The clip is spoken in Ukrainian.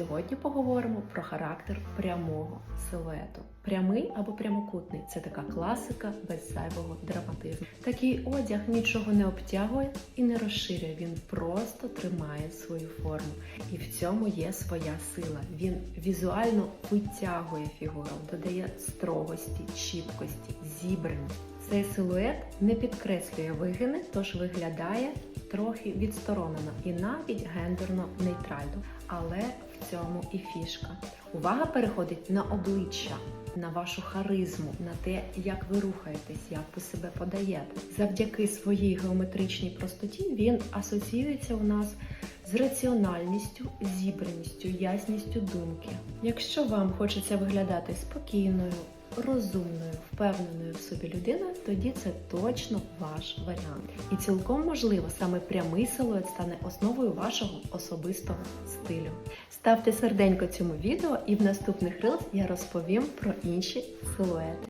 Сьогодні поговоримо про характер прямого силуету. Прямий або прямокутний це така класика без зайвого драматизму. Такий одяг нічого не обтягує і не розширює. Він просто тримає свою форму. І в цьому є своя сила. Він візуально витягує фігуру, додає строгості, чіткості, зібраності. Цей силует не підкреслює вигини, тож виглядає трохи відсторонено і навіть гендерно нейтрально. Але в цьому і фішка. Увага переходить на обличчя, на вашу харизму, на те, як ви рухаєтесь, як ви себе подаєте. Завдяки своїй геометричній простоті він асоціюється у нас з раціональністю, зібраністю, ясністю думки. Якщо вам хочеться виглядати спокійною, розумною, впевненою в собі людиною, тоді це точно ваш варіант. І цілком можливо, саме прямий силует стане основою вашого особистого стилю. Ставте серденько цьому відео, і в наступних рилс я розповім про інші силуети.